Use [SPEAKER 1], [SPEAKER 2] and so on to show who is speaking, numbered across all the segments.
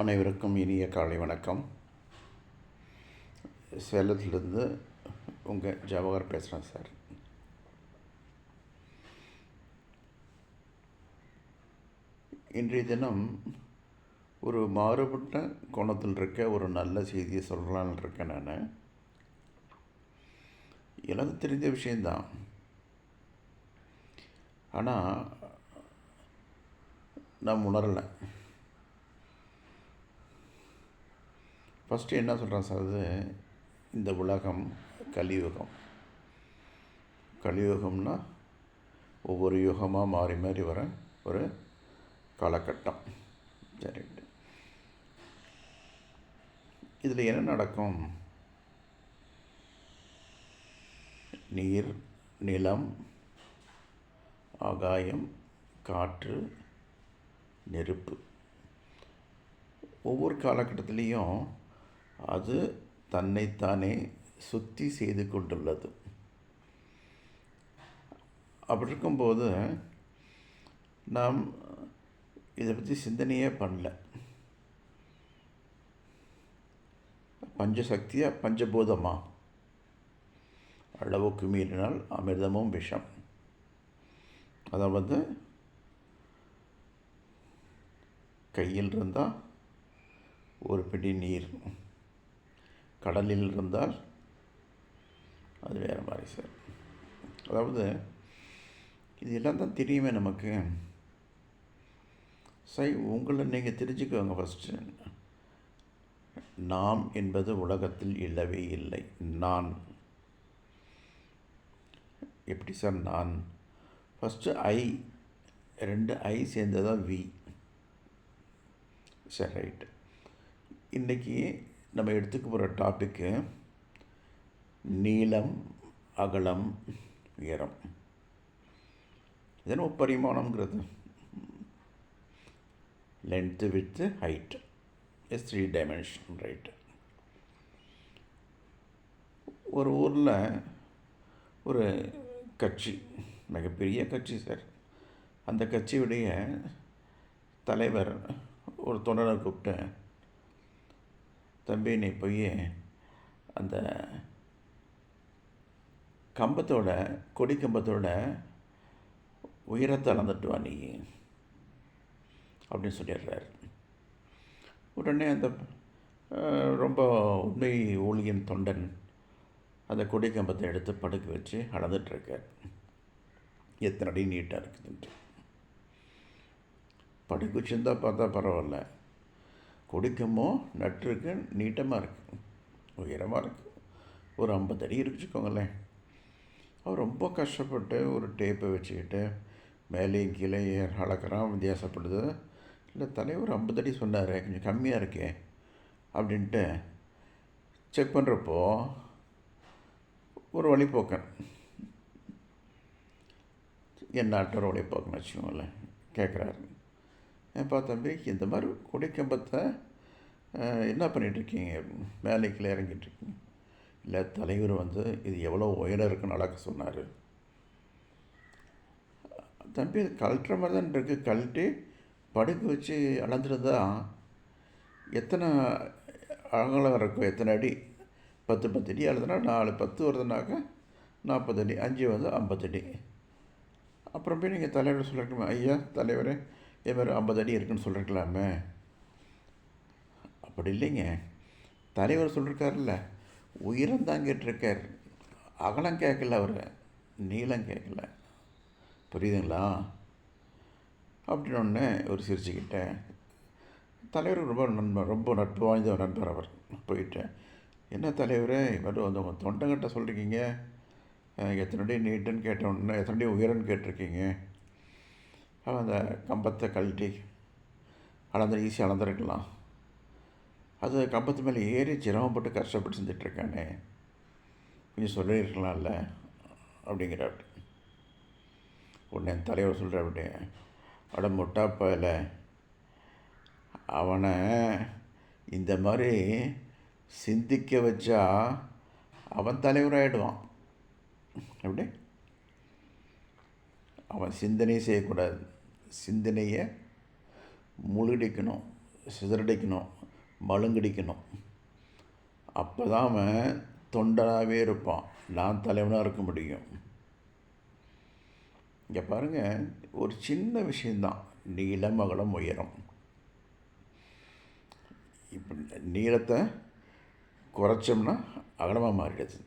[SPEAKER 1] அனைவருக்கும் இனிய காலை வணக்கம். சேலத்திலிருந்து உங்கள் ஜவஹர் பேசுகிறேன் சார். இன்றைய தினம் ஒரு மாறுபட்ட கோணத்தில் இருக்க ஒரு நல்ல செய்தியை சொல்லலான்னு இருக்கேன் நான். எனக்கு தெரிஞ்ச விஷயந்தான் ஆனால் நான் உணரலை. ஃபஸ்ட்டு என்ன சொல்கிறான் சார் அது? இந்த உலகம் கலியுகம். கலியுகம்னா ஒவ்வொரு யுகமாக மாறி மாறி வர ஒரு காலகட்டம். சரி. இதில் என்ன நடக்கும்? நீர் நிலம் ஆகாயம் காற்று நெருப்பு. ஒவ்வொரு காலகட்டத்துலேயும் அது தன்னைத்தானே சுத்தி செய்து கொண்டுள்ளது. அப்படி இருக்கும்போது நாம் இதை பற்றி சிந்தனையே பண்ணல. பஞ்சசக்தியா பஞ்சபூதமா? அளவுக்கு மீறினால் அமிர்தமும் விஷம். அதாவது கையில் இருந்தால் ஒரு பிடி நீர். கடலில் இருந்தால் அது வேறு மாதிரி சார். அதாவது இது எல்லாம் தான் தெரியுமே நமக்கு. சரி உங்களை நீங்கள் தெரிஞ்சுக்கோங்க ஃபஸ்ட்டு நாம் என்பது உலகத்தில் இல்லவே இல்லை. நான். எப்படி சார் நான்? ஃபஸ்ட்டு ஐ ரெண்டு ஐ சேர்ந்ததான் வி சரி ரைட்டு இன்றைக்கி நம்ம எடுத்துக்க போகிற டாப்பிக்கு நீளம் அகலம் உயரம். இதன் முப்பரிமாணம்ங்கிறது length width height is three dimension right ஒரு ஊரில் ஒரு கட்சி மிகப்பெரிய கட்சி சார் அந்த கட்சியுடைய தலைவர் ஒரு தொண்டனை கூப்பிட்டு தம்பி நீ போய் அந்த கம்பத்தோட கொடி கம்பத்தோட உயரத்தை அளந்துட்டு வா நீ அப்படின்னு சொல்லிடுறாரு. உடனே அந்த ரொம்ப உண்மை ஊழியன் தொண்டன் அந்த கொடி கம்பத்தை எடுத்து படுக்க வச்சு அளந்துட்டுருக்கார். எத்தனை அடி நீட்டாக இருக்குதுன்ட்டு. படுக்க வச்சுருந்தா பார்த்தா பரவாயில்ல. கொடுக்கமோ நட்டுருக்கு நீட்டமாக இருக்குது உயரமாக இருக்குது ஒரு ஐம்பது அடி இருக்கு வச்சுக்கோங்களேன். அவர் ரொம்ப கஷ்டப்பட்டு ஒரு டேப்பை வச்சுக்கிட்டு மேலேயும் கீழே அளக்கிறான் வித்தியாசப்படுது. இல்லை தலைவர் ஐம்பது அடி சொன்னார் கொஞ்சம் கம்மியாக இருக்கே அப்படின்ட்டு செக் பண்ணுறப்போ ஒரு வழிபோக்கன் என் நாட்டோட வழிப்போக்கன் வச்சுக்கோங்களேன் கேட்குறாரு. ஏன்பா தம்பி இந்த மாதிரி கொடிக்கம்பத்தை என்ன பண்ணிகிட்ருக்கீங்க மேலே கீழே இறங்கிட்டுருக்கீங்க. இல்லை தலைவர் வந்து இது எவ்வளோ உயரம் இருக்குன்னு அளக்க சொன்னார். தம்பி இது கழட்டுற மாதிரி தான் இருக்குது கழட்டி படுக்க வச்சு அளந்துருந்தா எத்தனை அகலம் இருக்கும்? எத்தனை அடி? பத்து பத்து அடி அழுதுனா நாலு பத்து வருதுனாக்கா நாற்பது அடி. அஞ்சு வந்து ஐம்பத்தடி அப்புறம் போய் நீங்கள் தலைவர் சொல்லிருக்கலாமே ஐயா தலைவரே இவர் ஐம்பது அடி இருக்குன்னு சொல்லிருக்கலாமே. அப்படி இல்லைங்க. தலைவர் சொல்லியிருக்காருல்ல உயரம் தான் கேட்டிருக்கார். அகலம் கேட்கல அவர் நீளம் கேட்கல. புரியுதுங்களா? அப்படின்னு ஒன்று ஒரு சிரிச்சுக்கிட்டேன் தலைவர் ரொம்ப நண்பர் ரொம்ப நட்பு வாய்ந்த ஒரு நண்பர் அவர். போயிட்டேன் என்ன தலைவரே இவர் வந்து உங்கள் தொண்டங்கிட்ட சொல்லிருக்கீங்க? எத்தனை அடி நீட்டுன்னு கேட்ட உடனே எத்தனை அடி உயரன்னு கேட்டிருக்கீங்க? அவன் அந்த கம்பத்தை கழட்டி அளந்து ஈஸியாக அளந்துருக்கலாம். அது கம்பத்து மேலே ஏறி சிரமப்பட்டு கஷ்டப்பட்டு செஞ்சிட்ருக்கானே. கொஞ்சம் சொல்லியிருக்கலாம்ல அப்படிங்கிறார் உடனே என் தலைவர் சொல்கிற அப்படியே அட முட்டாப்பையில அவனை இந்த மாதிரி சிந்திக்க வச்சா அவன் தலைவராகிடுவான் எப்படி? அவன் சிந்தனை செய்யக்கூடாது. சிந்தனையை முழுடிக்கணும் சிதறடிக்கணும் மழுங்கடிக்கணும். அப்போ தான் அவன் தொண்டனாகவே இருப்பான். நான் தலைவனாக இருக்க முடியும். இங்கே பாருங்கள் ஒரு சின்ன விஷயந்தான் நீளம் அகலம் உயரம். இப்போ நீளத்தை குறைச்சோம்னா அகலமாக மாறிடுது.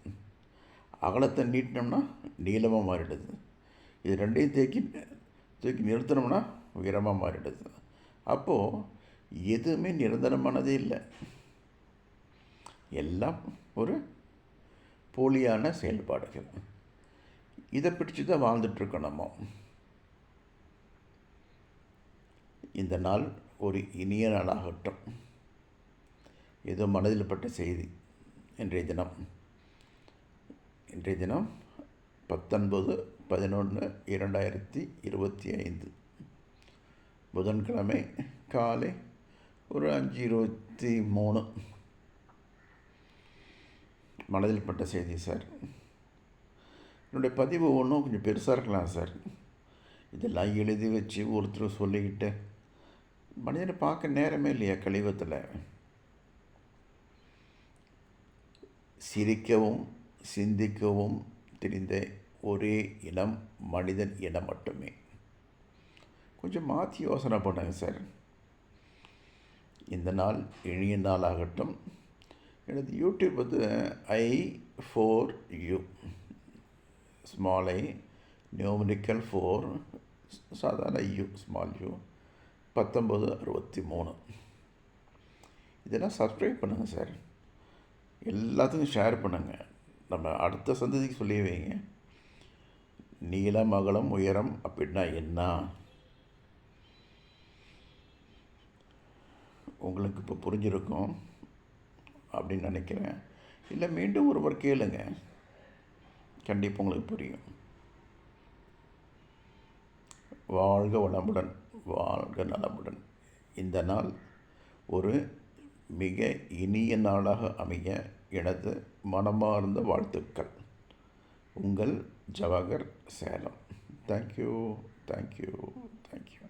[SPEAKER 1] அகலத்தை நீட்டினோம்னா நீளமாக மாறிடுது. இது ரெண்டையும் தேக்கி தூக்கி நிறுத்தினோம்னா உயரமாக மாறிடுது. அப்போது எதுவுமே நிரந்தரமானதே இல்லை. எல்லாம் ஒரு போலியான செயல்பாடுகள். இதை பிடிச்சி தான் வாழ்ந்துட்டுருக்கோம் நம்ம. இந்த நாள் ஒரு இனிய நாளாகட்டும். ஏதோ மனதில் பட்ட செய்தி இன்றைய தினம். இன்றைய தினம் பத்தொன்பது பதினொன்று இரண்டாயிரத்தி இருபத்தி ஐந்து. புதன்கிழமை காலை ஒரு அஞ்சு இருபத்தி மூணு. மனதில் பட்ட செய்தி சார். என்னுடைய பதிவு ஒன்றும் கொஞ்சம் பெருசாக இருக்கலாம் சார். இதெல்லாம் எழுதி வச்சு ஒருத்தர் சொல்லிக்கிட்டு மனிதனை பார்க்க நேரமே இல்லையா கழிவத்தில்? சிரிக்கவும் சிந்திக்கவும் தெரிந்த ஒரே இனம் மனிதன் இனம் மட்டுமே. கொஞ்சம் மாற்றி யோசனை பண்ணுங்கள் சார். இந்த நாள் இனிய நாள் ஆகட்டும் எனது யூடியூப் வந்து I four you. Small I numerical four சாதாரண யூ ஸ்மால் யூ. பத்தொம்பது அறுபத்தி மூணு இதெல்லாம் சப்ஸ்கிரைப் பண்ணுங்கள் சார். எல்லாத்துக்கும் ஷேர் பண்ணுங்கள் நம்ம அடுத்த சந்ததிக்கு சொல்லி வைங்க. நீளம் அகலம் உயரம் அப்படின்னா என்ன? உங்களுக்கு இப்போ புரிஞ்சிருக்கும் அப்படின்னு நினைக்கிறேன். இல்லை மீண்டும் ஒருவர் கேளுங்க. கண்டிப்பாக உங்களுக்கு புரியும். வாழ்க வளமுடன் வாழ்க நலமுடன். இந்த நாள் ஒரு மிக இனிய நாளாக அமைய எனது மனமார்ந்த வாழ்த்துக்கள். உங்கள் Jawahar Salem thank you thank you thank you